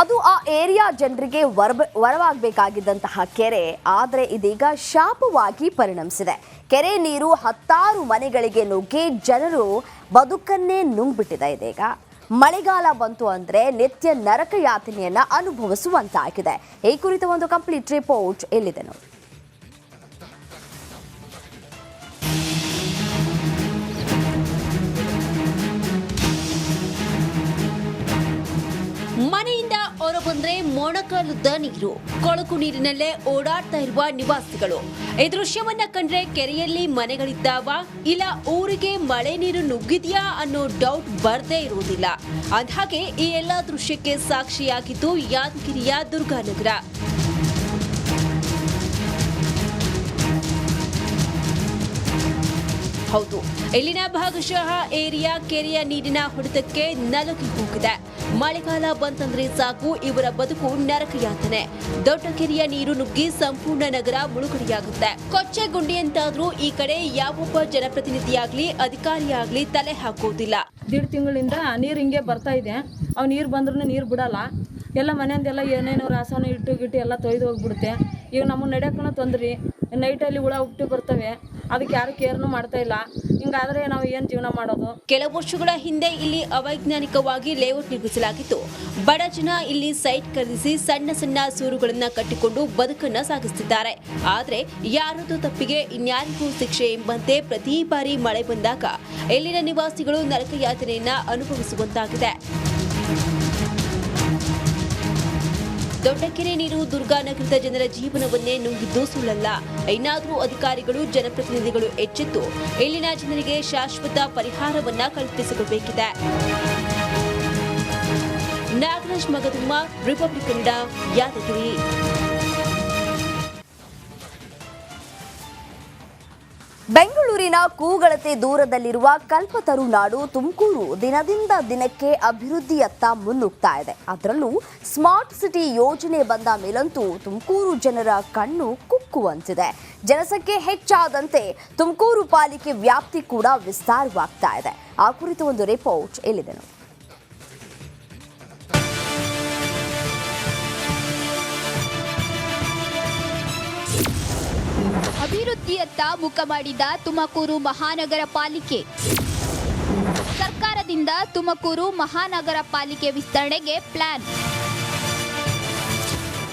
ಅದು ಆ ಏರಿಯಾ ಜನರಿಗೆ ವರಬ, ವರವಾಗಬೇಕಾಗಿದ್ದಂತಹ ಕೆರೆ, ಆದರೆ ಇದೀಗ ಶಾಪವಾಗಿ ಪರಿಣಮಿಸಿದೆ. ಕೆರೆ ನೀರು ಹತ್ತಾರು ಮನೆಗಳಿಗೆ ನುಗ್ಗಿ ಜನರು ಬದುಕನ್ನೇ ನುಂಗ್ಬಿಟ್ಟಿದೆ ಇದೀಗ. ಮಳೆಗಾಲ ಬಂತು ಅಂದ್ರೆ ನಿತ್ಯ ನರಕ ಯಾತನೆಯನ್ನ ಅನುಭವಿಸುವಂತಾಗಿದೆ. ಈ ಕುರಿತ ಒಂದು ಕಂಪ್ಲೀಟ್ ರಿಪೋರ್ಟ್ ಎಲ್ಲಿದೆ ನೋಡಿ. ಹೊರಬಂದ್ರೆ ಮೊಣಕಾಲುದ್ದ ನೀರು. ಕೊಳಕು ನೀರಿನಲ್ಲೇ ಓಡಾಡ್ತಾ ಇರುವ ನಿವಾಸಿಗಳು. ಈ ದೃಶ್ಯವನ್ನ ಕಂಡ್ರೆ ಕೆರೆಯಲ್ಲಿ ಮನೆಗಳಿದ್ದಾವ, ಇಲ್ಲ ಊರಿಗೆ ಮಳೆ ನೀರು ನುಗ್ಗಿದ್ಯಾ ಅನ್ನೋ ಡೌಟ್ ಬರದೇ ಇರುವುದಿಲ್ಲ. ಅದಾಗೆ ಈ ಎಲ್ಲಾ ದೃಶ್ಯಕ್ಕೆ ಸಾಕ್ಷಿಯಾಗಿದ್ದು ಯಾದಗಿರಿಯ ದುರ್ಗಾನಗರ. ಹೌದು, ಇಲ್ಲಿನ ಭಾಗಶಃ ಏರಿಯಾ ಕೆರೆಯ ನೀರಿನ ಹೊಡೆತಕ್ಕೆ ನಲುಗಿ ಹೋಗಿದೆ. ಮಳೆಗಾಲ ಬಂತಂದ್ರೆ ಸಾಕು, ಇವರ ಬದುಕು ನರಕಯಾತನೆ ದೊಡ್ಡ ಕೆರೆಯ ನೀರು ನುಗ್ಗಿ ಸಂಪೂರ್ಣ ನಗರ ಮುಳುಗಡೆಯಾಗುತ್ತೆ. ಕೊಚ್ಚೆ ಗುಂಡಿಯಂತಾದ್ರೂ ಈ ಕಡೆ ಯಾವೊಬ್ಬ ಜನಪ್ರತಿನಿಧಿಯಾಗ್ಲಿ, ಅಧಿಕಾರಿಯಾಗ್ಲಿ ತಲೆ ಹಾಕುವುದಿಲ್ಲ ದೀಡ್ ತಿಂಗಳಿಂದ ನೀರು ಹಿಂಗೆ ಬರ್ತಾ ಇದೆ. ಅವ್ ನೀರು ಬಂದ್ರೂ ನೀರು ಬಿಡಲ್ಲ. ಎಲ್ಲ ಮನೆಯಿಂದೆಲ್ಲ ಏನೇನೋ ರಾಸನ ಇಟ್ಟು ಗಿಟ್ಟು ಎಲ್ಲ ತೊಯ್ದು ಹೋಗ್ಬಿಡುತ್ತೆ. ಈಗ ನಮ್ಮ ನಡೆಯೋಕ್ಕೂ ತೊಂದ್ರೆ ನೈಟಲ್ಲಿ ಹುಳ ಹುಟ್ಟಿ ಬರ್ತವೆ. ಅದಕ್ಕೆ ಯಾರು ಕೇರ್ನು ಮಾಡ್ತಾ ಇಲ್ಲ. ಹಿಂಗಾದ್ರೆ ನಾವು ಏನು ಜೀವನ ಮಾಡೋದು? ಕೆಲ ವರ್ಷಗಳ ಹಿಂದೆ ಇಲ್ಲಿ ಅವೈಜ್ಞಾನಿಕವಾಗಿ ಲೇಔಟ್ ನಿರ್ಮಿಸಲಾಗಿತ್ತು. ಬಡ ಜನ ಇಲ್ಲಿ ಸೈಟ್ ಖರೀದಿಸಿ ಸಣ್ಣ ಸಣ್ಣ ಸೂರುಗಳನ್ನ ಕಟ್ಟಿಕೊಂಡು ಬದುಕನ್ನ ಸಾಗಿಸುತ್ತಿದ್ದಾರೆ ಆದ್ರೆ ಯಾರದು ತಪ್ಪಿಗೆ ಇನ್ಯಾರಿಗೂ ಶಿಕ್ಷೆ ಎಂಬಂತೆ ಪ್ರತಿ ಬಾರಿ ಮಳೆ ಬಂದಾಗ ಇಲ್ಲಿನ ನಿವಾಸಿಗಳು ನರಕ ಯಾತನೆಯನ್ನ ಅನುಭವಿಸುವಂತಾಗಿದೆ. ದೊಡ್ಡಕೆರೆ ನೀರು ದುರ್ಗಾನಗರದ ಜನರ ಜೀವನವನ್ನೇ ನುಂಗಿದ್ದು ಸುಳ್ಳಲ್ಲ. ಇನ್ನಾದರೂ ಅಧಿಕಾರಿಗಳು, ಜನಪ್ರತಿನಿಧಿಗಳು ಎಚ್ಚೆತ್ತು. ಇಲ್ಲಿನ ಜನರಿಗೆ ಶಾಶ್ವತ ಪರಿಹಾರವನ್ನ ಕಲ್ಪಿಸಿಕೊಡಬೇಕಿದೆ ನಾಗರಾಜ್ ಮಗದುಮ್ಮ, ರಿಪಬ್ಲಿಕ್ ಯಾದಗಿರಿ. ಬೆಂಗಳೂರಿನ ಕೂಗಳತೆ ದೂರದಲ್ಲಿರುವ ಕಲ್ಪತರು ನಾಡು ತುಮಕೂರು ದಿನದಿಂದ ದಿನಕ್ಕೆ ಅಭಿವೃದ್ಧಿಯತ್ತ ಮುನ್ನುಗ್ತಾ ಇದೆ. ಅದರಲ್ಲೂ ಸ್ಮಾರ್ಟ್ ಸಿಟಿ ಯೋಜನೆ ಬಂದ ಮೇಲಂತೂ ತುಮಕೂರು ಜನರ ಕಣ್ಣು ಕುಕ್ಕುವಂತಿದೆ. ಜನಸಂಖ್ಯೆ ಹೆಚ್ಚಾದಂತೆ ತುಮಕೂರು ಪಾಲಿಕೆ ವ್ಯಾಪ್ತಿ ಕೂಡ ವಿಸ್ತಾರವಾಗ್ತಾ ಇದೆ. ಆ ಕುರಿತು ಒಂದು ರಿಪೋರ್ಟ್ ಎಲ್ಲಿದೆ ಅಭಿವೃದ್ಧಿಯತ್ತ ಮುಖ ಮಾಡಿದ ತುಮಕೂರು ಮಹಾನಗರ ಪಾಲಿಕೆ. ಸರ್ಕಾರದಿಂದ ತುಮಕೂರು ಮಹಾನಗರ ಪಾಲಿಕೆ ವಿಸ್ತರಣೆಗೆ ಪ್ಲಾನ್.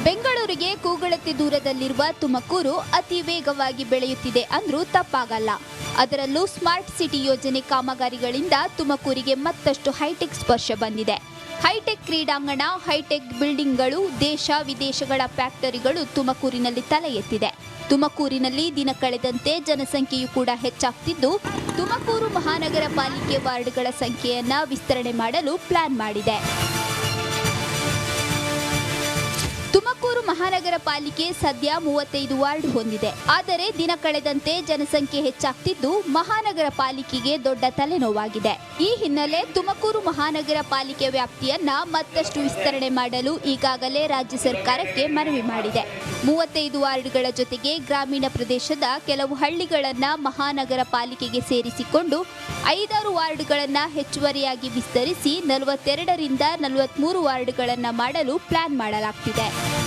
ಬೆಂಗಳೂರಿಗೆ ಕೂಗಳತೆ ದೂರದಲ್ಲಿರುವ ತುಮಕೂರು ಅತಿ ವೇಗವಾಗಿ ಬೆಳೆಯುತ್ತಿದೆ ಅಂದ್ರೂ ತಪ್ಪಾಗಲ್ಲ. ಅದರಲ್ಲೂ ಸ್ಮಾರ್ಟ್ ಸಿಟಿ ಯೋಜನೆ ಕಾಮಗಾರಿಗಳಿಂದ ತುಮಕೂರಿಗೆ ಮತ್ತಷ್ಟು ಹೈಟೆಕ್ ಸ್ಪರ್ಶ ಬಂದಿದೆ. ಹೈಟೆಕ್ ಕ್ರೀಡಾಂಗಣ, ಹೈಟೆಕ್ ಬಿಲ್ಡಿಂಗ್ಗಳು, ದೇಶ ವಿದೇಶಗಳ ಫ್ಯಾಕ್ಟರಿಗಳು ತುಮಕೂರಿನಲ್ಲಿ ತಲೆ ಎತ್ತಿದೆ. ತುಮಕೂರಿನಲ್ಲಿ ದಿನ ಕಳೆದಂತೆ ಜನಸಂಖ್ಯೆಯು ಕೂಡ ಹೆಚ್ಚಾಗ್ತಿದ್ದು, ತುಮಕೂರು ಮಹಾನಗರ ಪಾಲಿಕೆ ವಾರ್ಡ್ಗಳ ಸಂಖ್ಯೆಯನ್ನ ವಿಸ್ತರಣೆ ಮಾಡಲು ಪ್ಲಾನ್ ಮಾಡಿದೆ. ಮಹಾನಗರ ಪಾಲಿಕೆ ಸದ್ಯ ಮೂವತ್ತೈದು ವಾರ್ಡ್ ಹೊಂದಿದೆ. ಆದರೆ ದಿನ ಕಳೆದಂತೆ ಜನಸಂಖ್ಯೆ ಹೆಚ್ಚಾಗ್ತಿದ್ದು ಮಹಾನಗರ ಪಾಲಿಕೆಗೆ ದೊಡ್ಡ ತಲೆನೋವಾಗಿದೆ. ಈ ಹಿನ್ನೆಲೆ ತುಮಕೂರು ಮಹಾನಗರ ಪಾಲಿಕೆ ವ್ಯಾಪ್ತಿಯನ್ನ ಮತ್ತಷ್ಟು ವಿಸ್ತರಣೆ ಮಾಡಲು ಈಗಾಗಲೇ ರಾಜ್ಯ ಸರ್ಕಾರಕ್ಕೆ ಮನವಿ ಮಾಡಿದೆ. ಮೂವತ್ತೈದು ವಾರ್ಡ್ಗಳ ಜೊತೆಗೆ ಗ್ರಾಮೀಣ ಪ್ರದೇಶದ ಕೆಲವು ಹಳ್ಳಿಗಳನ್ನ ಮಹಾನಗರ ಪಾಲಿಕೆಗೆ ಸೇರಿಸಿಕೊಂಡು ಐದಾರು ವಾರ್ಡ್ಗಳನ್ನ ಹೆಚ್ಚುವರಿಯಾಗಿ ವಿಸ್ತರಿಸಿ ನಲವತ್ತೆರಡರಿಂದ ನಲವತ್ಮೂರು ವಾರ್ಡ್ಗಳನ್ನ ಮಾಡಲು ಪ್ಲಾನ್ ಮಾಡಲಾಗ್ತಿದೆ.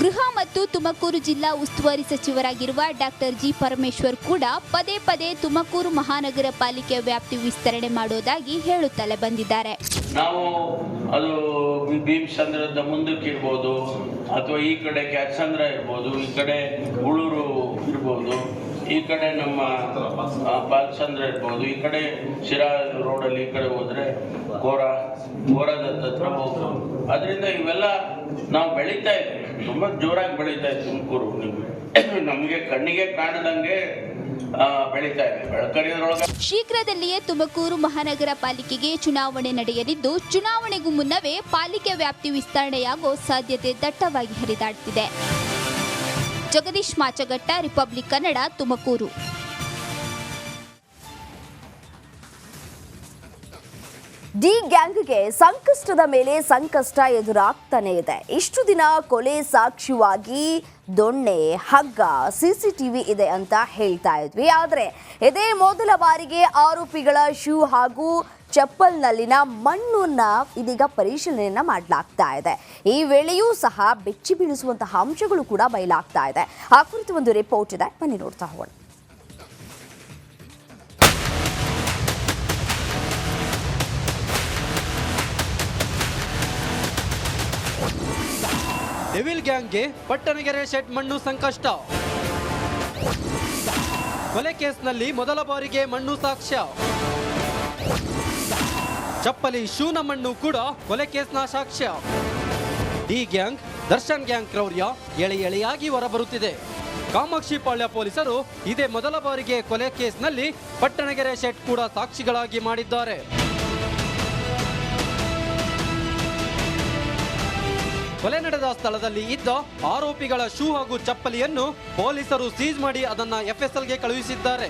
ಗೃಹ ಮತ್ತು ತುಮಕೂರು ಜಿಲ್ಲಾ ಉಸ್ತುವಾರಿ ಸಚಿವರಾಗಿರುವ ಡಾಕ್ಟರ್ ಜಿ ಪರಮೇಶ್ವರ್ ಕೂಡ ಪದೇ ಪದೇ ತುಮಕೂರು ಮಹಾನಗರ ಪಾಲಿಕೆ ವ್ಯಾಪ್ತಿ ವಿಸ್ತರಣೆ ಮಾಡೋದಾಗಿ ಹೇಳುತ್ತಲೇ ಬಂದಿದ್ದಾರೆ. ನಾವು ಅದು ಭೀಮಸಂದ್ರದ ಮುಂದಕ್ಕೆ ಇರ್ಬೋದು, ಅಥವಾ ಈ ಕಡೆ ಕ್ಯಾತ್ಸಂದ್ರ ಇರ್ಬೋದು, ಈ ಕಡೆ ಉಳೂರು ಇರ್ಬೋದು, ಈ ಕಡೆ ನಮ್ಮ ಬಾಲಚಂದ್ರ ಇರ್ಬೋದು, ಈ ಕಡೆ ಶಿರಾ ರೋಡಲ್ಲಿ ಈ ಕಡೆ ಹೋದ್ರೆ ಕೋರ ಕೋರದ ಹತ್ರ ಹೋಗ್ಬೋದು. ಅದರಿಂದ ಇವೆಲ್ಲ ನಾವು ಬೆಳೀತಾ ಇದ್ದೀವಿ. ತುಂಬ ಜೋರಾಗಿ ಬೆಳೀತಾ ಇದೆ ತುಮಕೂರು ನಿಮ್ಗೆ. ನಮಗೆ ಕಣ್ಣಿಗೆ ಕಾಣದಂಗೆ ಆ, ಬೆಳೀತಾ ಇದೆ. ಶೀಘ್ರದಲ್ಲಿಯೇ ತುಮಕೂರು ಮಹಾನಗರ ಪಾಲಿಕೆಗೆ ಚುನಾವಣೆ ನಡೆಯಲಿದ್ದು ಚುನಾವಣೆಗೂ ಮುನ್ನವೇ ಪಾಲಿಕೆ ವ್ಯಾಪ್ತಿ ವಿಸ್ತರಣೆಯಾಗೋ ಸಾಧ್ಯತೆ ದಟ್ಟವಾಗಿ ಹರಿದಾಡ್ತಿದೆ. ಜಗದೀಶ್ ಮಾಚಗಟ್ಟ ರಿಪಬ್ಲಿಕ್ ಕನ್ನಡ ತುಮಕೂರು. ಡಿ ಗ್ಯಾಂಗ್ಗೆ ಸಂಕಷ್ಟದ ಮೇಲೆ ಸಂಕಷ್ಟ ಎದುರಾಗ್ತಾನೆ ಇದೆ. ಇಷ್ಟು ದಿನ ಕೊಲೆ ಸಾಕ್ಷಿಯಾಗಿ ದೊಣ್ಣೆ, ಹಗ್ಗ, ಸಿಸಿಟಿವಿ ಇದೆ ಅಂತ ಹೇಳ್ತಾ ಇದ್ವಿ. ಆದರೆ ಇದೇ ಮೊದಲ ಬಾರಿಗೆ ಆರೋಪಿಗಳ ಶೂ ಹಾಗೂ ಚಪ್ಪಲ್ನಲ್ಲಿನ ಮಣ್ಣನ್ನ ಇದೀಗ ಪರಿಶೀಲನೆಯನ್ನ ಮಾಡಲಾಗ್ತಾ ಇದೆ. ಈ ವೇಳೆಯೂ ಸಹ ಬೆಚ್ಚಿ ಬೀಳಿಸುವಂತಹ ಅಂಶಗಳು ಕೂಡ ಬಯಲಾಗ್ತಾ ಇದೆ. ಆ ಕುರಿತು ಒಂದು ರಿಪೋರ್ಟ್ ಇದೆ. ಬನ್ನಿ ನೋಡ್ತಾ ಹೋಗೋಣ. ಡೆವಿಲ್ ಗ್ಯಾಂಗ್ಗೆ ಪಟ್ಟಣಗೆರೆ ಶೆಟ್ ಮಣ್ಣು ಸಂಕಷ್ಟ. ಕೊಲೆ ಕೇಸ್ನಲ್ಲಿ ಮೊದಲ ಬಾರಿಗೆ ಮಣ್ಣು ಸಾಕ್ಷ್ಯ. ಚಪ್ಪಲಿ ಶೂನ ಮಣ್ಣು ಕೂಡ ಕೊಲೆ ಕೇಸ್ನ ಸಾಕ್ಷ್ಯ. ಡಿ ಗ್ಯಾಂಗ್, ದರ್ಶನ್ ಗ್ಯಾಂಗ್ ಕ್ರೌರ್ಯ ಎಳೆ ಎಳೆಯಾಗಿ ಹೊರಬರುತ್ತಿದೆ. ಕಾಮಾಕ್ಷಿಪಾಳ್ಯ ಪೊಲೀಸರು ಇದೇ ಮೊದಲ ಬಾರಿಗೆ ಕೊಲೆ ಕೇಸ್ನಲ್ಲಿ ಪಟ್ಟಣಗೆರೆ ಶೆಟ್ ಕೂಡ ಸಾಕ್ಷಿಗಳಾಗಿ ಮಾಡಿದ್ದಾರೆ. ಕೊಲೆ ನಡೆದ ಸ್ಥಳದಲ್ಲಿ ಇದ್ದ ಆರೋಪಿಗಳ ಶೂ ಹಾಗೂ ಚಪ್ಪಲಿಯನ್ನು ಪೊಲೀಸರು ಸೀಜ್ ಮಾಡಿ ಅದನ್ನ ಎಫ್ಎಸ್ಎಲ್ಗೆ ಕಳುಹಿಸಿದ್ದಾರೆ.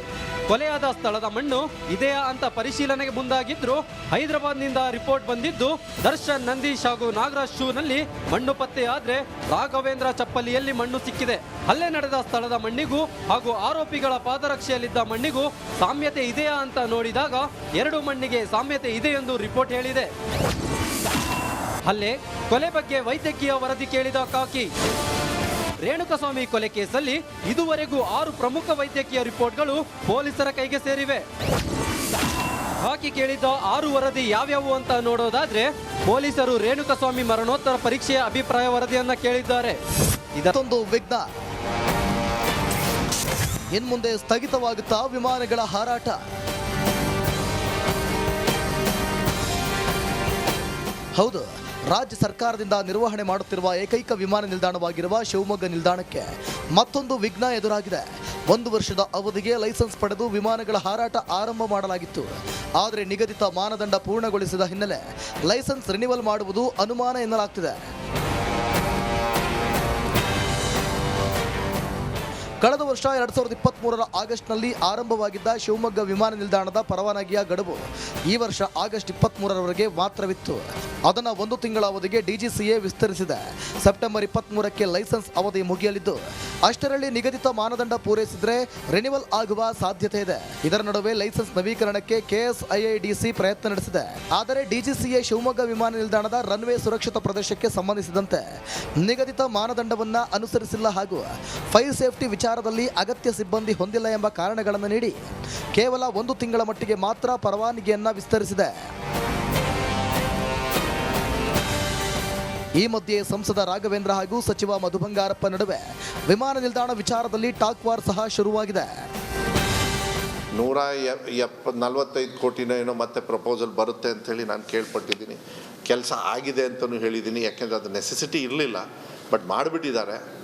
ಕೊಲೆಯಾದ ಸ್ಥಳದ ಮಣ್ಣು ಇದೆಯಾ ಅಂತ ಪರಿಶೀಲನೆಗೆ ಮುಂದಾಗಿದ್ರು. ಹೈದರಾಬಾದ್ನಿಂದ ರಿಪೋರ್ಟ್ ಬಂದಿದ್ದು, ದರ್ಶನ್, ನಂದೀಶ್ ಹಾಗೂ ನಾಗರಾಜ್ ಶೂನಲ್ಲಿ ಮಣ್ಣು ಪತ್ತೆಯಾದ್ರೆ ರಾಘವೇಂದ್ರ ಚಪ್ಪಲಿಯಲ್ಲಿ ಮಣ್ಣು ಸಿಕ್ಕಿದೆ. ಹಲ್ಲೆ ನಡೆದ ಸ್ಥಳದ ಮಣ್ಣಿಗೂ ಹಾಗೂ ಆರೋಪಿಗಳ ಪಾದರಕ್ಷೆಯಲ್ಲಿದ್ದ ಮಣ್ಣಿಗೂ ಸಾಮ್ಯತೆ ಇದೆಯಾ ಅಂತ ನೋಡಿದಾಗ ಎರಡು ಮಣ್ಣಿಗೆ ಸಾಮ್ಯತೆ ಇದೆ ಎಂದು ರಿಪೋರ್ಟ್ ಹೇಳಿದೆ. ಹಲ್ಲೆ ಕೊಲೆ ಬಗ್ಗೆ ವೈದ್ಯಕೀಯ ವರದಿ ಕೇಳಿದ ಕಾಕಿ. ರೇಣುಕಸ್ವಾಮಿ ಕೊಲೆ ಕೇಸಲ್ಲಿ ಇದುವರೆಗೂ ಆರು ಪ್ರಮುಖ ವೈದ್ಯಕೀಯ ರಿಪೋರ್ಟ್ಗಳು ಪೊಲೀಸರ ಕೈಗೆ ಸೇರಿವೆ. ಕಾಕಿ ಕೇಳಿದ್ದ ಆರು ವರದಿ ಯಾವ್ಯಾವು ಅಂತ ನೋಡೋದಾದ್ರೆ ಪೊಲೀಸರು ರೇಣುಕಸ್ವಾಮಿ ಮರಣೋತ್ತರ ಪರೀಕ್ಷೆಯ ಅಭಿಪ್ರಾಯ ವರದಿಯನ್ನ ಕೇಳಿದ್ದಾರೆ. ಇದೊಂದು ವಿಘ್ನ ವಿಘ್ನ. ಇನ್ಮುಂದೆ ಸ್ಥಗಿತವಾಗುತ್ತಾ ವಿಮಾನಗಳ ಹಾರಾಟ. ಹೌದು. ರಾಜ್ಯ ಸರ್ಕಾರದಿಂದ ನಿರ್ವಹಣೆ ಮಾಡುತ್ತಿರುವ ಏಕೈಕ ವಿಮಾನ ನಿಲ್ದಾಣವಾಗಿರುವ ಶಿವಮೊಗ್ಗ ನಿಲ್ದಾಣಕ್ಕೆ ಮತ್ತೊಂದು ವಿಘ್ನ ಎದುರಾಗಿದೆ. ಒಂದು ವರ್ಷದ ಅವಧಿಗೆ ಲೈಸೆನ್ಸ್ ಪಡೆದು ವಿಮಾನಗಳ ಹಾರಾಟ ಆರಂಭ ಮಾಡಲಾಗಿತ್ತು. ಆದರೆ ನಿಗದಿತ ಮಾನದಂಡ ಪೂರ್ಣಗೊಳಿಸಿದ ಹಿನ್ನೆಲೆ ಲೈಸೆನ್ಸ್ ರಿನಿವಲ್ ಮಾಡುವುದು ಅನುಮಾನ ಎನ್ನಲಾಗ್ತಿದೆ. ಕಳೆದ ವರ್ಷ ಎರಡ್ ಸಾವಿರದ ಇಪ್ಪತ್ತ್ ಮೂರರ ಆಗಸ್ಟ್ನಲ್ಲಿ ಆರಂಭವಾಗಿದ್ದ ಶಿವಮೊಗ್ಗ ವಿಮಾನ ನಿಲ್ದಾಣದ ಪರವಾನಗಿಯ ಗಡುವು ಈ ವರ್ಷ ಆಗಸ್ಟ್ ಇಪ್ಪತ್ತ್ ಮೂರರವರೆಗೆ ಮಾತ್ರವಿತ್ತು. ಅದನ್ನು ಒಂದು ತಿಂಗಳ ಅವಧಿಗೆ ಡಿಜಿಸಿಎ ವಿಸ್ತರಿಸಿದೆ. ಸೆಪ್ಟೆಂಬರ್ ಇಪ್ಪತ್ತ್ ಮೂರಕ್ಕೆ ಲೈಸೆನ್ಸ್ ಅವಧಿ ಮುಗಿಯಲಿದ್ದು, ಅಷ್ಟರಲ್ಲಿ ನಿಗದಿತ ಮಾನದಂಡ ಪೂರೈಸಿದ್ರೆ ರಿನಿವಲ್ ಆಗುವ ಸಾಧ್ಯತೆ ಇದೆ. ಇದರ ನಡುವೆ ಲೈಸೆನ್ಸ್ ನವೀಕರಣಕ್ಕೆ ಕೆಎಸ್ಐಐಡಿಸಿ ಪ್ರಯತ್ನ ನಡೆಸಿದೆ. ಆದರೆ ಡಿಜಿಸಿಎ ಶಿವಮೊಗ್ಗ ವಿಮಾನ ನಿಲ್ದಾಣದ ರನ್ವೇ ಸುರಕ್ಷಿತ ಪ್ರದೇಶಕ್ಕೆ ಸಂಬಂಧಿಸಿದಂತೆ ನಿಗದಿತ ಮಾನದಂಡವನ್ನು ಅನುಸರಿಸಿಲ್ಲ ಹಾಗೂ ಫೈರ್ ಸೇಫ್ಟಿ ವಿಚಾರದಲ್ಲಿ ಅಗತ್ಯ ಸಿಬ್ಬಂದಿ ಹೊಂದಿಲ್ಲ ಎಂಬ ಕಾರಣಗಳನ್ನು ನೀಡಿ ಕೇವಲ ಒಂದು ತಿಂಗಳ ಮಟ್ಟಿಗೆ ಮಾತ್ರ ಪರವಾನಗಿಯನ್ನು ವಿಸ್ತರಿಸಿದೆ. ಈ ಮಧ್ಯೆ ಸಂಸದ ರಾಘವೇಂದ್ರ ಹಾಗೂ ಸಚಿವ ಮಧು ಬಂಗಾರಪ್ಪ ನಡುವೆ ವಿಮಾನ ನಿಲ್ದಾಣ ವಿಚಾರದಲ್ಲಿ ಟಾಕ್ ವಾರ್ ಸಹ ಶುರುವಾಗಿದೆ. ನೂರ ಎ- ಎಪ್ಪ, ನಲ್ವತ್ತೈದು ಕೋಟಿನ ಏನೋ ಮತ್ತೆ ಪ್ರಪೋಸಲ್ ಬರುತ್ತೆ ಅಂತೇಳಿ ನಾನು ಕೇಳ್ಪಟ್ಟಿದ್ದೀನಿ. ಕೆಲಸ ಆಗಿದೆ ಅಂತಲೂ ಹೇಳಿದ್ದೀನಿ, ಯಾಕೆಂದರೆ ಅದು ನೆಸೆಸಿಟಿ ಇರಲಿಲ್ಲ ಬಟ್ ಮಾಡಿಬಿಟ್ಟಿದ್ದಾರೆ.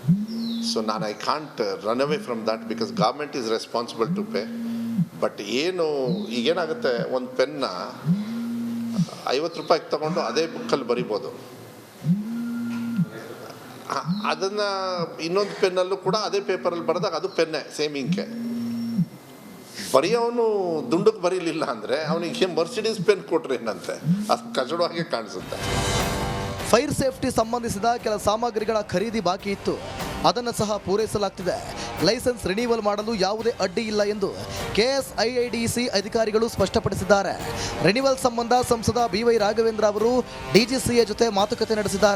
ಸೊ ನಾನು I can't run away from that because government is responsible to pay but ಏನು, ಈಗೇನಾಗುತ್ತೆ, ಒಂದು ಪೆನ್ನ ಐವತ್ತು ರೂಪಾಯಿಗೆ ತಗೊಂಡು ಅದೇ ಬುಕ್ಕಲ್ಲಿ ಬರಿಬೋದು. ಅದನ್ನ ಇನ್ನೊಂದು ಪೆನ್ನಲ್ಲೂ ಕೂಡ ಅದೇ ಪೇಪರಲ್ಲಿ ಬರೆದಾಗ ಅದು ಪೆನ್ನೆ ಸೇಮ್ ಇಂಕೆ ಬರೆಯೋನು ದುಂಡಕ್ಕೆ ಬರೀಲಿಲ್ಲ ಅಂದರೆ ಅವನಿಗೆ ಮರ್ಸಿಡೀಸ್ ಪೆನ್ ಕೊಟ್ರೆ ಏನಂತೆ? ಅದು ಕಜಡವಾಗಿ ಕಾಣಿಸುತ್ತೆ. ಫೈರ್ ಸೇಫ್ಟಿ ಸಂಬಂಧಿಸಿದ ಕೆಲ ಸಾಮಗ್ರಿಗಳ ಖರೀದಿ ಬಾಕಿ ಇತ್ತು. ಅದನ್ನು ಸಹ ಪೂರೈಸಲಾಗ್ತಿದೆ. ಲೈಸೆನ್ಸ್ ರಿನಿವಲ್ ಮಾಡಲು ಯಾವುದೇ ಅಡ್ಡಿ ಇಲ್ಲ ಎಂದು ಕೆಎಸ್ಐಐಡಿಸಿ ಅಧಿಕಾರಿಗಳು ಸ್ಪಷ್ಟಪಡಿಸಿದ್ದಾರೆ. ರಿನಿವಲ್ ಸಂಬಂಧ ಸಂಸದ ಬಿವೈ ರಾಘವೇಂದ್ರ ಅವರು ಡಿಜಿಸಿಎ ಜೊತೆ ಮಾತುಕತೆ ನಡೆಸಿದ್ದಾರೆ.